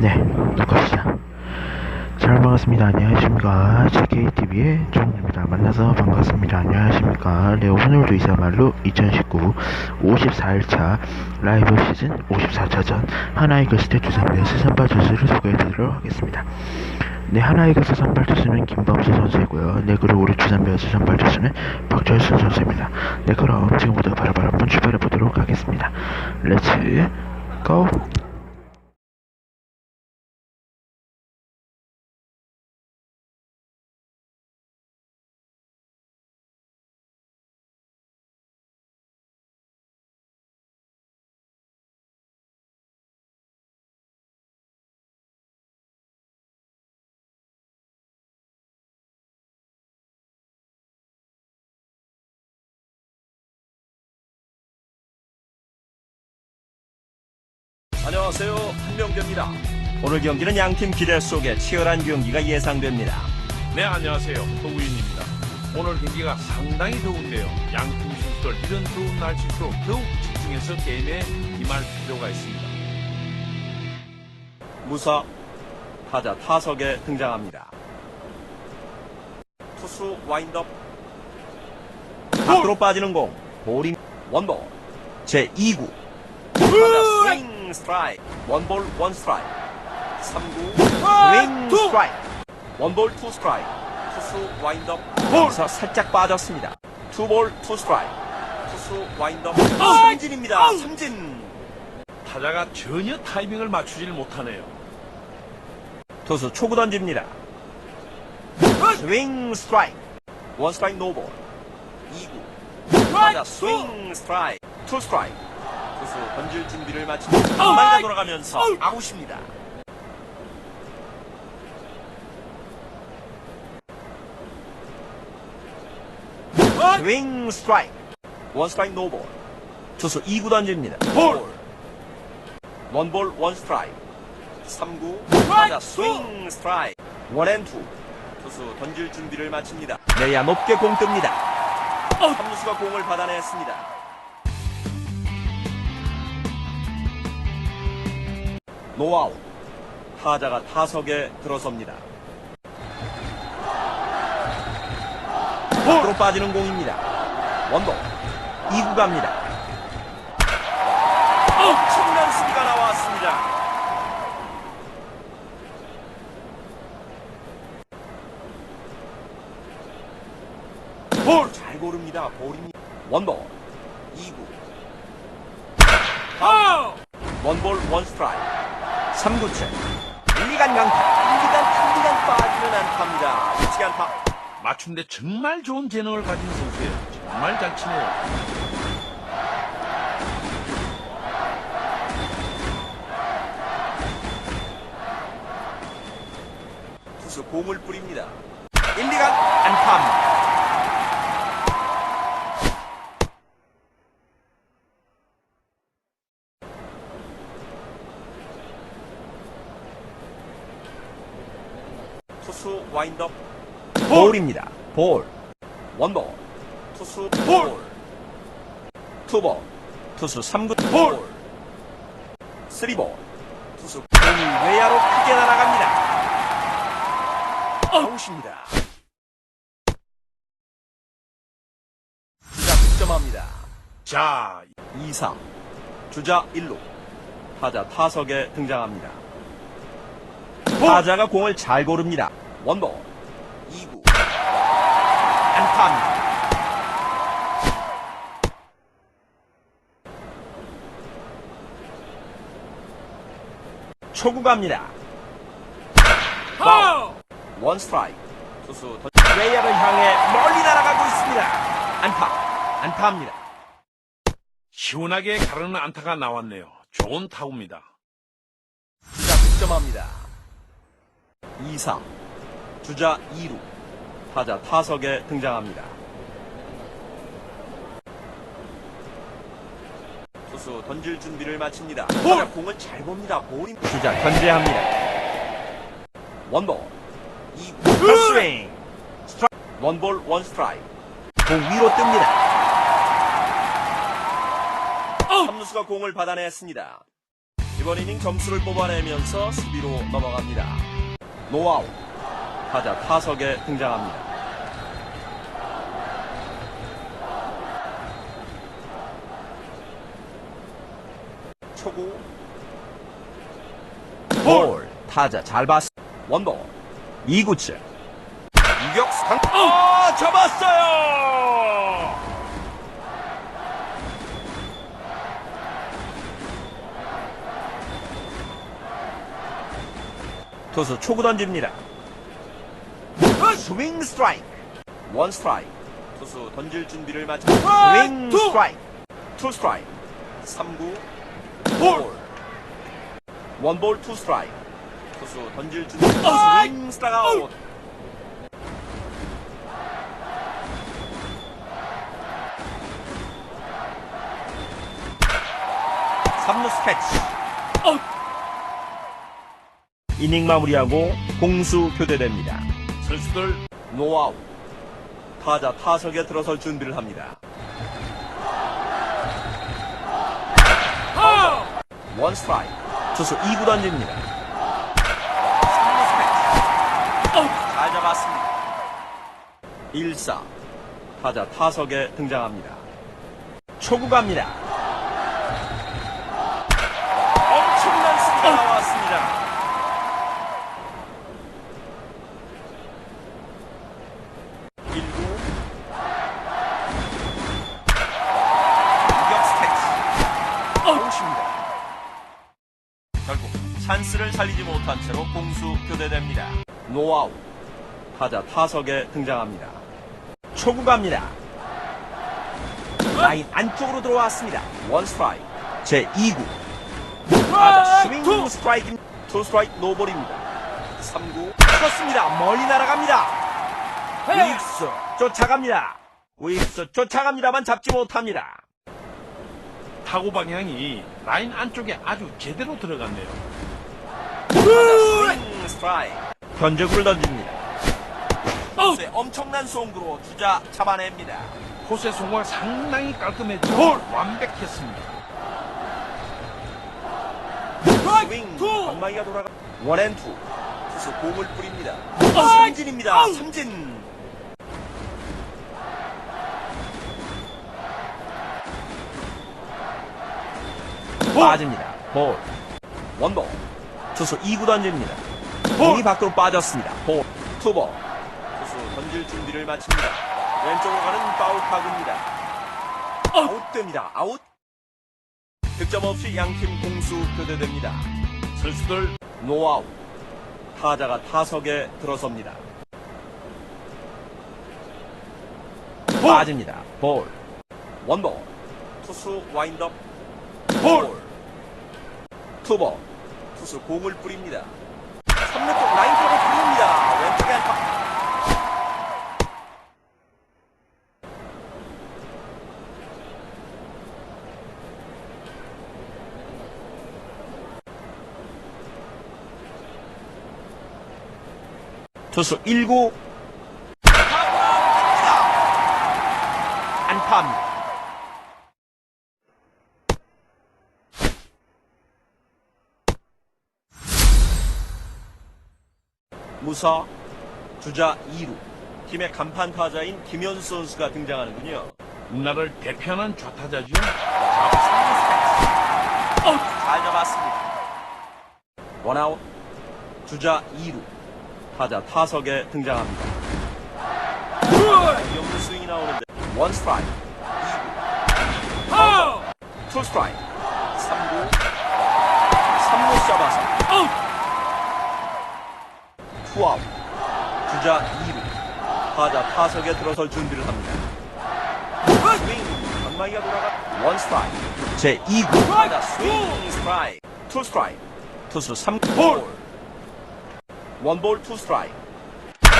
네, 녹화시작. 잘 반갑습니다. 안녕하십니까. JKTV의 종입니다. 만나서 반갑습니다. 안녕하십니까. 네, 오늘도 이사말로 2019 54일차 라이브 시즌 54차전 하나이글스 대 두산베어스 선발 투수를 소개해드리도록 하겠습니다. 네, 하나이글스 선발 투수는 김범수 선수이고요. 네, 그리고 우리 두산베어스 선발 투수는 박철순 선수입니다. 네, 그럼 지금부터 바로바로 한번 출발해보도록 하겠습니다. 렛츠 고! 안녕하세요. 한명재입니다. 오늘 경기는 양팀 기대 속에 치열한 경기가 예상됩니다. 네, 안녕하세요. 허우인입니다. 오늘 경기가 상당히 더운데요. 양팀 선수들 이런 더운 날씨도 더욱 집중해서 게임에 임할 필요가 있습니다. 무사 타자 타석에 등장합니다. 투수 와인드업 밖으로 빠지는 공 볼인 원볼 제 2구 타자 스윙 스트라이크 원볼 원 스트라이크 3구 스윙 스트라이크 원볼 투 스트라이크 투수 와인드업 여기서 살짝 빠졌습니다. 투볼 투 스트라이크 투수 와인드업 삼진입니다. 삼진 타자가 전혀 타이밍을 맞추질 못하네요. 투수 초구 던집니다. 스윙 스트라이크. 원 스트라이크 노볼. 2구. 타자 스윙 스트라이크. 투 스트라이크. 투수 던질 준비를 마치고 한마디가 돌아가면서 아웃입니다. 스윙 스트라이크. 원 스트라이크 노볼. 투수 2구 던집니다. 볼. 원볼 원 스트라이크. 3구 타자 스윙 스트라이크 원앤투 투수 던질 준비를 마칩니다 내야 높게 공 뜹니다 3루수가 공을 받아냈습니다 노아웃 타자가 타석에 들어섭니다 밖으로 빠지는 공입니다 원도 2구 갑니다 엄청난 수비가 나왔습니다 볼! 잘 고릅니다. 볼입니다. 원볼. 2구. 아! 원볼 원 스트라이크. 3구째. 1, 2간 강타. 1, 2간, 1, 2간 빠지는 안타입니다. 일찍 안타. 맞춤대 정말 좋은 재능을 가진 선수예요. 정말 잘 치네요. 공을 뿌립니다. 1, 2간 안타입니다. 투수 와인드업 볼입니다. 볼. 원볼. 투수 볼. 투볼. 투수 3구 볼. 쓰리볼. 투수 공이 외야로 크게 날아갑니다. 아웃입니다. 주자 득점합니다. 자, 2사 주자 1루 타자 타석에 등장합니다. 타자가 공을 잘 고릅니다. 원볼 2구 안타입니다. 초구 갑니다. 원 스트라이크. 투수 던 외야를 향해 멀리 날아가고 있습니다. 안타. 안타입니다. 시원하게 가르는 안타가 나왔네요. 좋은 타구입니다. 주자 득점합니다. 2사 주자 2루 타자 타석에 등장합니다. 투수 던질 준비를 마칩니다. 타자 공을 잘 봅니다. 볼임 주자 견제합니다. 원볼 2구 스윙 스트라이크 원볼 원 스트라이크 공 위로 뜹니다. 3루수가 공을 받아냈습니다. 이번 이닝 점수를 뽑아내면서 수비로 넘어갑니다. 노아웃. 타자 타석에 등장합니다. 초구. 볼. 타자 잘 봤어. 원볼. 2구째. 유격수 강. 아, 잡았어요! 투수 초구 던집니다. 스윙 스트라이크. 원 스트라이크. 투수 던질 준비를 마치 스윙 스트라이크. 투 스트라이크. 3구. 볼. 원볼 투 스트라이크. 투수 던질 준비. 스윙 스트라이크 아웃. 삼루 스캐치. 이닝 마무리하고 공수 교대됩니다. 선수들 노아웃. 타자 타석에 들어설 준비를 합니다. 원 스트라이크. 투수 2구 던집니다. 3루 스패치. 잘 잡았습니다. 1사. 타자 타석에 등장합니다. 초구 갑니다. 찬스를 살리지 못한 채로 공수 교대됩니다. 노아웃 타자 타석에 등장합니다. 초구 갑니다. 라인 안쪽으로 들어왔습니다. 원 스트라이크 제 2구 타자 스윙 스트라이크 투 스트라이크 노볼입니다. 3구 쳤습니다. 멀리 날아갑니다. 우익수 쫓아갑니다. 우익수 쫓아갑니다만 잡지 못합니다. 타구 방향이 라인 안쪽에 아주 제대로 들어갔네요. 스윙 스트라이크 견적을 던집니다. 투수의 엄청난 송구로 주자 잡아냅니다. 코스의 송구가 상당히 깔끔했죠. 완벽했습니다. 스윙 방망이가 돌아가 원앤투 투수 공을 뿌립니다. 삼진입니다. 삼진 빠집니다. 볼 원볼 투수 2구 던집니다. 공이 밖으로 빠졌습니다. 볼 투볼 투수 던질 준비를 마칩니다. 왼쪽으로 가는 파울 타구입니다. 아웃됩니다. 아웃 득점 없이 양팀 공수 교대됩니다. 선수들 노아웃. 타자가 타석에 들어섭니다. 빠집니다. 볼. 원볼. 투수 와인드업. 볼. 투볼. 투수 공을 뿌립니다. 3루 쪽 라인 쪽을 뿌립니다. 왼쪽에 안타. 투수 1구 안타입니다. 무사 주자 2루 팀의 간판 타자인 김현수 선수가 등장하는군요. 나를 대표하는 좌타자죠. 잘 잡았습니다. 원아웃 주자 2루 타자 타석에 등장합니다. 위험한 스윙이 나오는데 원 스트라이크 2구 투 스트라이크 3구 3루 잡아서 투아웃 주자 2루 타자 타석에 들어설 준비를 합니다. 스윙 방망이가 돌아가 원 스트라이크. 제 2구. 타자 스윙. 스트라이크. 투 스트라이크. 투수 3볼. 원볼 투 스트라이크.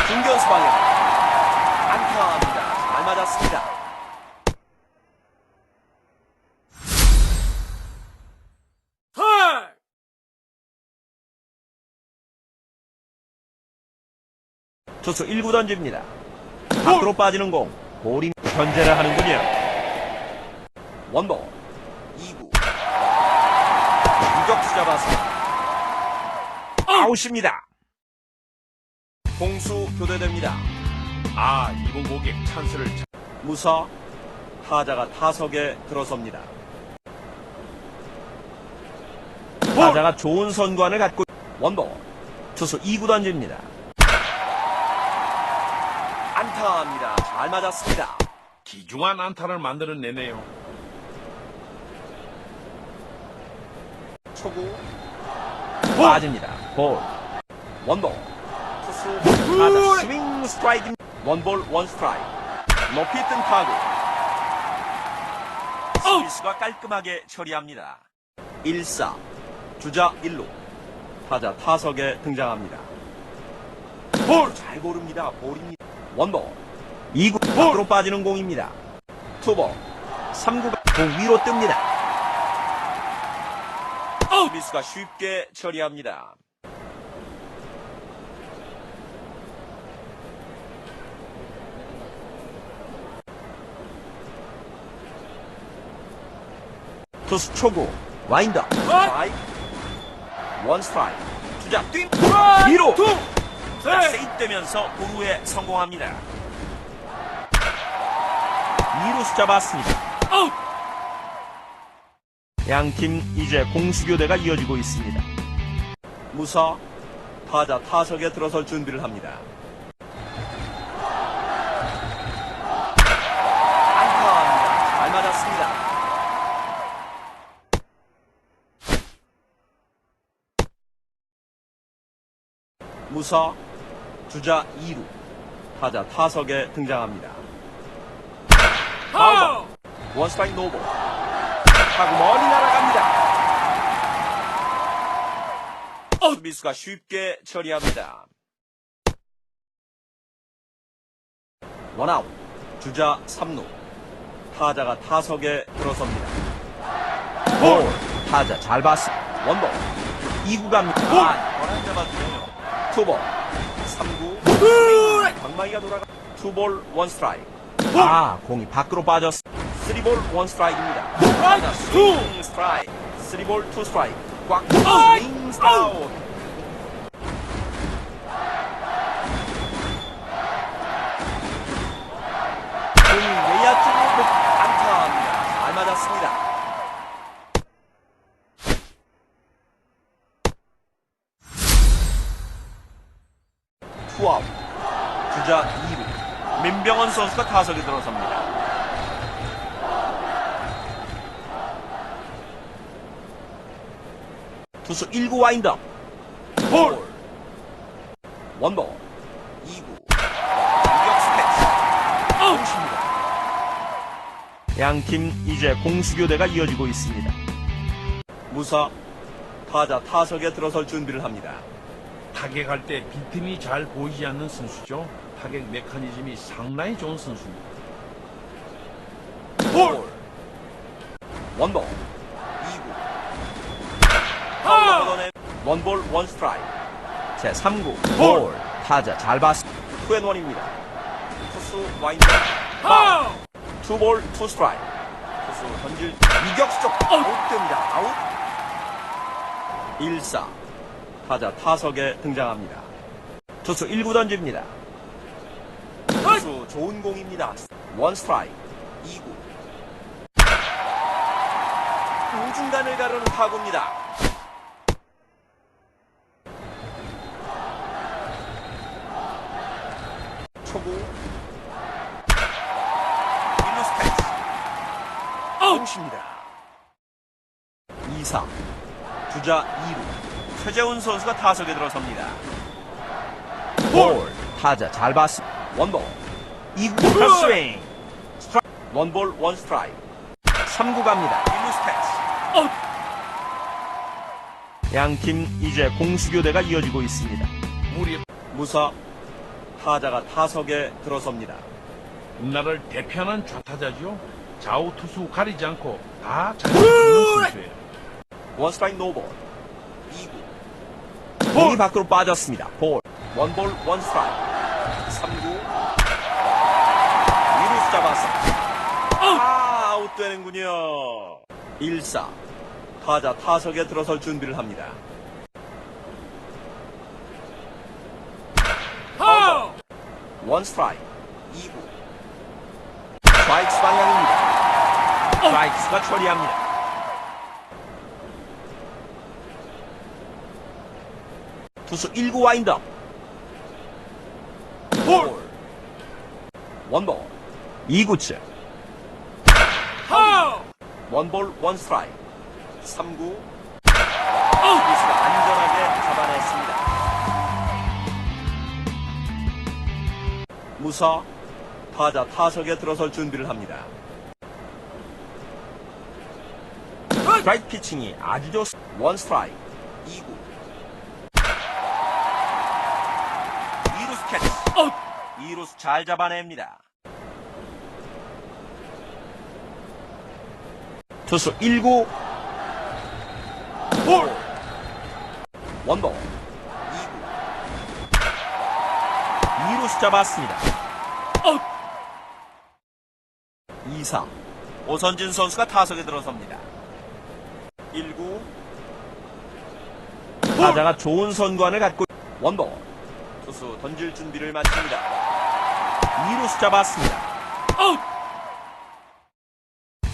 중견수 방향. 안타입니다. 잘 맞았습니다 투수 1구 던집니다 밖으로 빠지는 공 볼이 견제를 하는군요 원볼 2구 유격수 잡았습니다. 아웃입니다. 공수 교대됩니다. 아, 이번 고객 찬스를 잘 무사 타자가 타석에 들어섭니다. 타자가 좋은 선관을 갖고 원볼 투수 2구 던집니다. 안타입니다. 잘 맞았습니다. 기중한 안타를 만들어내네요. 초구 빠집니다. 볼 원볼 투수 타자 스윙 스트라이크 원볼 원 스트라이크 높이 뜬 타구 스위스가 깔끔하게 처리합니다. 1사 주자 1루 타자 타석에 등장합니다. 볼 잘 고릅니다. 볼입니다. 원볼. 2구 밖으로 빠지는 공입니다. 투볼. 3구가 공 위로 뜹니다. 스미스가 쉽게 처리합니다. 투수 초구 와인더 스트라이크. 원 스트라이크. 주자 뛴 위로 세입되면서 구루에 성공합니다. 2루수 잡았습니다. 양팀 이제 공수교대가 이어지고 있습니다. 무사 타자 타석에 들어설 준비를 합니다. 안타입니다. 잘 맞았습니다. 무사 주자 2루 타자 타석에 등장합니다. 파울 원스트라이크 노볼 타구 멀리 날아갑니다. 수비수가 쉽게 처리합니다. 원아웃 주자 3루 타자가 타석에 들어섭니다. 볼 타자 잘 봤어 원볼 2구 갑니다. 아, 원한 잡아주네요. 투볼 3구 방망이가 돌아가 투볼 원 스트라이크. 아 공이 밖으로 빠졌어. 3볼 원 스트라이크입니다. 스윙 스트라이크. 3볼 투 스트라이크. 꽉! 스윙 스트라 선수가 타석에 들어섭니다. 투수 1구 와인더 볼 원볼 2구 유격수 패스 아웃입니다. 양팀 이제 공수교대가 이어지고 있습니다. 무사 타자 타석에 들어설 준비를 합니다. 타격할 때 빈틈이 잘 보이지 않는 선수죠. 타격 메커니즘이 상당히 좋은 선수입니다. 볼! 원볼. 2구. 파울로 걷어낸 원볼 원 스트라이크. 제 3구. 볼! 타자 잘 봤어 투앤원입니다. 투수 파울 투볼 투 스트라이크. 투수 던질. 이격수 쪽. 아웃 됩니다. 아웃. 1사 타자 타석에 등장합니다. 투수 1구 던집니다. 투수 좋은 공입니다. 원 스트라이크 2구. 우중간을 가르는 타구입니다. 초구. 1루 스패스 아웃입니다. 2사 주자 2루 최재훈 선수가 타석에 들어섭니다. 볼 타자 잘 봤어 원볼 2구 탑스윙 스트라이크 원볼 원 스트라이크 3구 갑니다. 1루 스패스. 양팀 이제 공수교대가 이어지고 있습니다. 무사 타자가 타석에 들어섭니다. 우리나라를 대표하는 좌타자죠. 좌우 투수 가리지 않고 다잘 치는 선수예요. 원 스트라이크 노볼. 2구. 공이 밖으로 빠졌습니다. 볼. 원볼 원 스트라이크. 3구. 2루 잡았어. 아, 아웃되는군요. 1사. 타자 타석에 들어설 준비를 합니다. 원 스트라이크 2구 스트라이크스 방향입니다. 스트라이크스가 처리합니다. 투수 1구 와인드업. 볼. 원볼. 2구째 원볼 원 스트라이크. 3구. 수비수가 안전하게 잡아냈습니다. 무사 타자 타석에 들어설 준비를 합니다. 스트라이크 피칭이 아주 좋습니다. 원 스트라이크. 2구 2루수 캐치 2루수 잘 잡아냅니다. 투수 1구 볼 원볼 2구 2루수 잡았습니다. 2사 오선진 선수가 타석에 들어섭니다. 1구 타자가 좋은 선관을 갖고 원볼 투수 던질 준비를 마칩니다. 2루수 잡았습니다.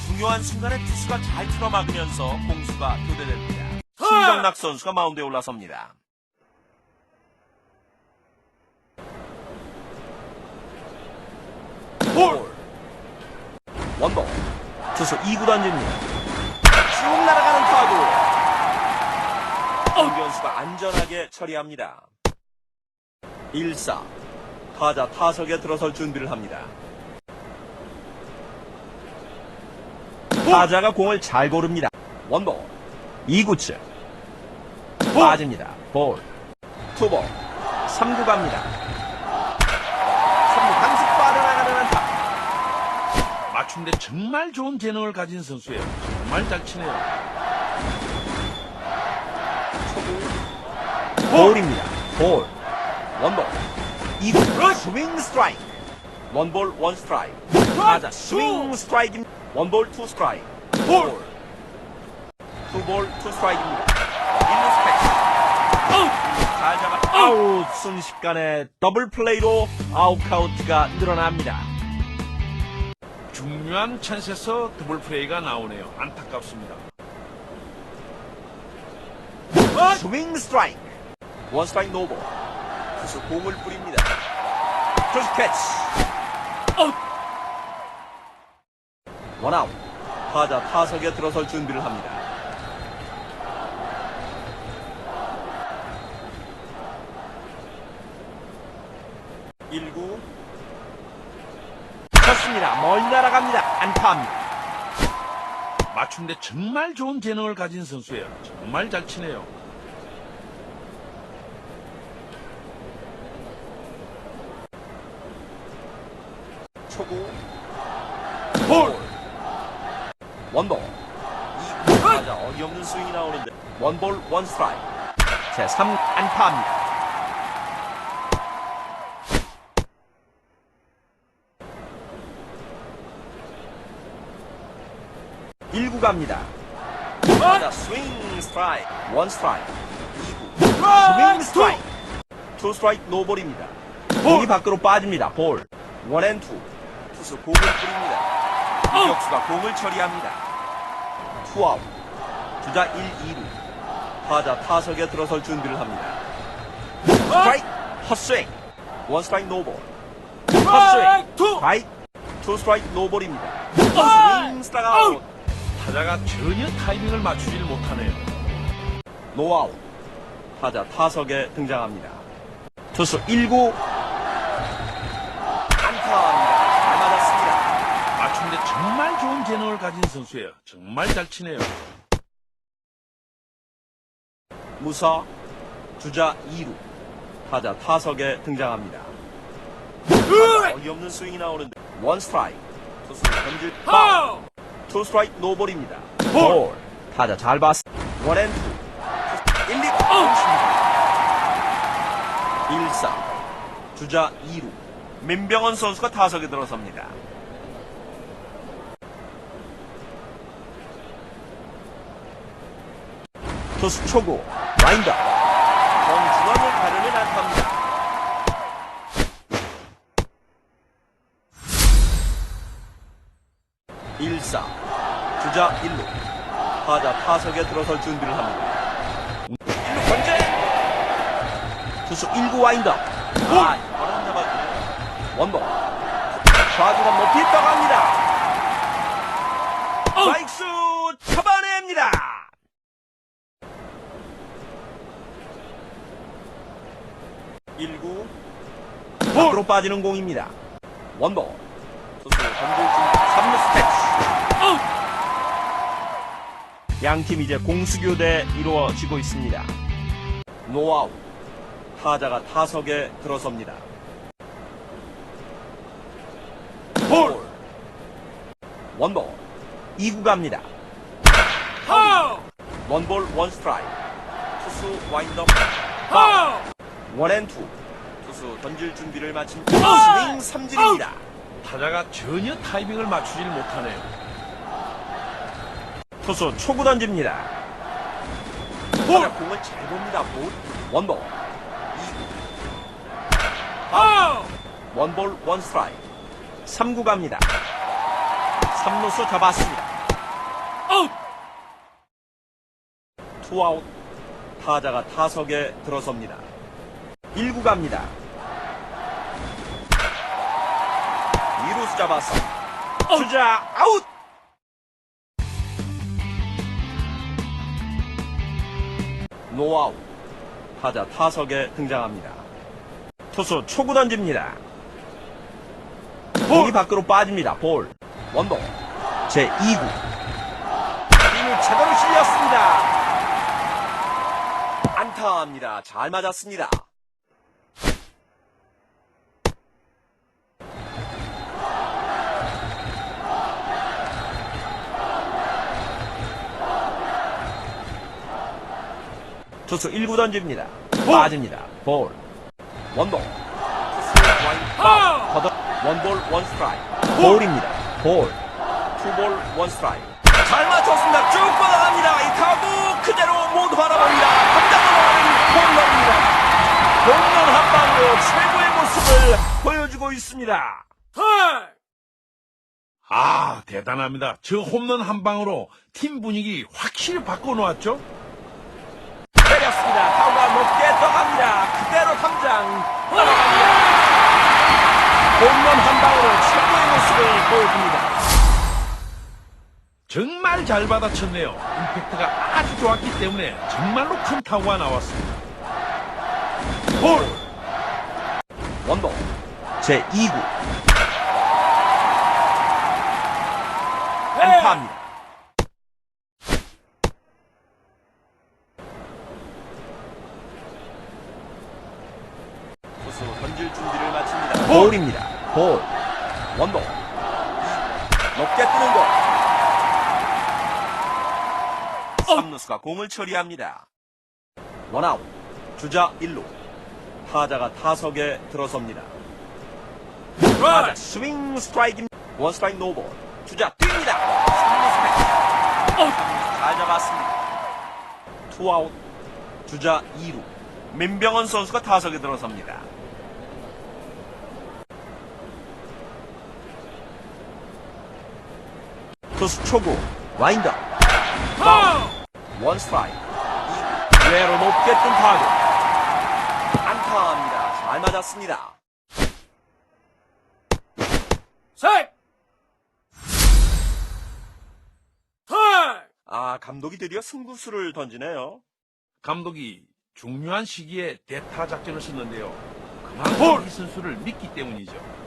중요한 순간에 투수가 잘 틀어 막으면서 공수가 교대됩니다. 신정락 선수가 마운드에 올라섭니다. 볼 원볼 투수 2구 던집니다. 쭉 날아가는 타구 공견수가 안전하게 처리합니다. 1사 타자 타석에 들어설 준비를 합니다. 타자가 공을 잘 고릅니다. 원볼 2구째 빠집니다. 볼 투볼 3구 갑니다. 3구 강습 빠져나가는 안타 맞춤대 정말 좋은 재능을 가진 선수예요. 정말 잘 치네요. 볼입니다. 볼. 원볼. 이구 스윙 스트라이크. 원볼 원 스트라이크. 타자 스윙 스트라이크. 원볼 투 스트라이크. 볼. 투볼 투 스트라이크입니다. 1루 스택. 잘 잡아. 아웃. 순식간에 더블 플레이로 아웃 카운트가 늘어납니다. 중요한 찬스에서 더블 플레이가 나오네요. 안타깝습니다. 스윙 스트라이크. 원 스트라이크 노볼. 투수 공을 뿌립니다. 투수 캐치. 원아웃. 타자 타석에 들어설 준비를 합니다. 일구 쳤습니다. 멀리 날아갑니다. 안타합니다. 맞춤대 정말 좋은 재능을 가진 선수예요. 정말 잘 치네요. 초구. 볼! 원볼. 이구 맞아 어이없는 스윙이 나오는데. 원볼 원 스트라이크. 제3 안타입니다. 일구 갑니다. 맞아 스윙 스트라이크. 원 스트라이크. 이구. 스윙 스트라이크. 투 스트라이크 노볼입니다. 공이 밖으로 빠집니다. 볼. 원앤투 투수 공을 뿌립니다. 유격수가 공을 처리합니다. 투아웃. 주자 1, 2루. 타자 타석에 들어설 준비를 합니다. 스트라이크. 헛스윙. 원 스트라이크 노볼. 헛스윙. 스트라이크 투. 스트라이크. 노볼입니다. 스윙 스트라이크 아웃. 타자가 전혀 타이밍을 맞추질 못하네요. 노아웃. 타자 타석에 등장합니다. 투수 1구 안타입니다 잘 맞았습니다 맞춤대 정말 좋은 재능을 가진 선수예요. 정말 잘 치네요. 무사 주자 2루 타자 타석에 등장합니다. 타자 어이없는 스윙이 나오는데 원 스트라이크 투수 던질 파울 투 스트라이크 노볼입니다. 볼 타자 잘 봤어 원앤투 1, 2 아웃입니다. 1사 주자 2루 민병헌 선수가 타석에 들어섭니다. 투수 초구 와인더 정중앙을 가르는 안타입니다. 1사 주자 1루 타자 타석에 들어설 준비를 합니다. 1루 견제 투수 1구 와인더 아 이거는 잡아주네요. 원볼 좌중간 높이 떠갑니다. 스트라이크스 잡아냅니다. 1구 밖으로 빠지는 공입니다. 원볼. 투수 던질 중 3루 스택스 양팀 이제 공수교대 이루어지고 있습니다. 노아웃. 타자가 타석에 들어섭니다. 볼. 원볼. 2구 갑니다. 원볼 원 스트라이크. 투수 와인더 원앤투 투수 던질 준비를 마친 스윙 삼진입니다. 타자가 전혀 타이밍을 맞추질 못하네요. 투수 초구 던집니다. 볼 공을 잘 봅니다. 볼 원볼 2구 원볼 원 스트라이크 3구 갑니다. 3루수 잡았습니다. 투아웃 타자가 타석에 들어섭니다. 1구 갑니다. 2루수 잡았어. 주자 아웃! 노아웃 타자 타석에 등장합니다. 투수 초구 던집니다. 공이 밖으로 빠집니다. 볼 원볼 제 2구 힘을 제대로 실렸습니다. 안타입니다. 잘 맞았습니다. 투수 1구 던집니다. 빠집니다. 볼. 원볼. 걷어 원볼 원 스트라이크. 볼입니다. 볼. 투볼 원 스트라이크. 잘 맞췄습니다. 쭉 뻗어갑니다. 이 타구 그대로 모두 바라봅니다. 담장으로 가는 홈런입니다. 홈런 한 방으로 최고의 모습을 보여주고 있습니다. 아, 대단합니다. 저 홈런 한 방으로 팀 분위기 확실히 바꿔놓았죠? 때렸습니다. 타구가 높게 떠갑니다. 그대로 담장 넘어갑니다. 홈런 한 방으로 최고의 모습을 보여줍니다. 정말 잘 받아쳤네요. 임팩트가 아주 좋았기 때문에 정말로 큰 타구가 나왔습니다. 볼 원볼 제 2구 안타입니다. 투수 던질 준비를 마칩니다. 볼입니다. 볼 원볼 높게 뜨는 공 3루수가 공을 처리합니다. 원아웃 주자 1루 타자가 타석에 들어섭니다. 타자 스윙 스트라이크 원 스트라이크 노볼 주자 뜁니다. 3루 스트라이크 잘 잡았습니다. 투아웃 주자 2루 민병헌 선수가 타석에 들어섭니다. 투수 초구 와인더 원 스트라이크 외로 높게 뜬 타구 안타입니다. 잘 맞았습니다. 아 감독이 드디어 승부수를 던지네요. 감독이 중요한 시기에 대타 작전을 썼는데요. 그만큼 이 선수를 믿기 때문이죠.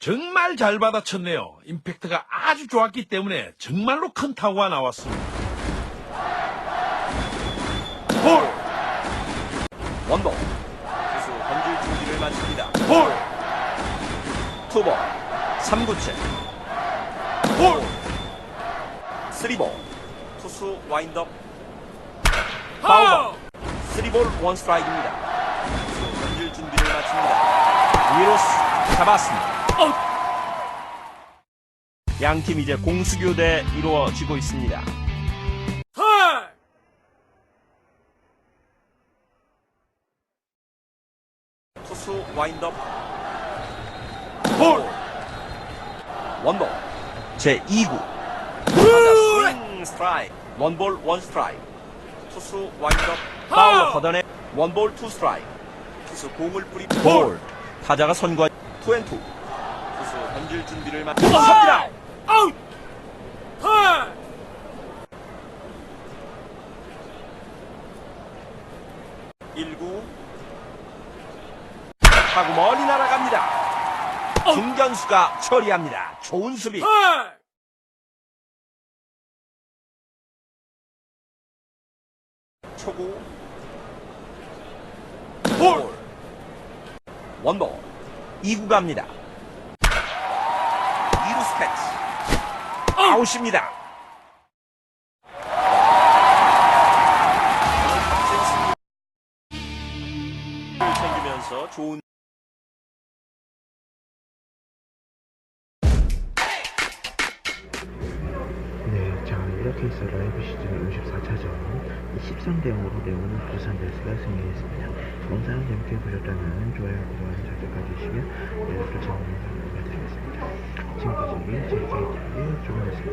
정말 잘 받아쳤네요. 임팩트가 아주 좋았기 때문에 정말로 큰 타구가 나왔습니다. 볼! 원볼. 투수 던질 준비를 마칩니다. 볼! 투볼. 3구째 볼! 쓰리볼. 투수 와인드업. 파울! 쓰리볼 원 스트라이크입니다. 투수 잡았습니다. 양팀 이제 공수교대 이루어지고 있습니다. 투수 와인드업. 볼! 원볼. 제 2구. 스윙 스트라이크. 원볼 원 스트라이크. 투수 와인드업. 파울로 걷어내. 원볼 투 스트라이크. 투수 공을 뿌리. 볼! 타자가 선과 투앤투 투수 던질 준비를 마치 섭니다. 아웃! 1구. 타구 멀리 날아갑니다. 중견수가 처리합니다. 좋은 수비. 초구. 볼! 원볼. 2구 갑니다. 아웃입니다. 챙기면서 좋은 네, 자 이렇게 해서 라이브 시즌 54차전 13대 0으로 레오는 부산 베스가 승리했습니다. 영상을 재밌게 보셨다면 좋아요, 구독, 설정까지 해주시면 내일도 좋은 영상 보여드리겠습니다. 지금까지 조만했습니다. Jones,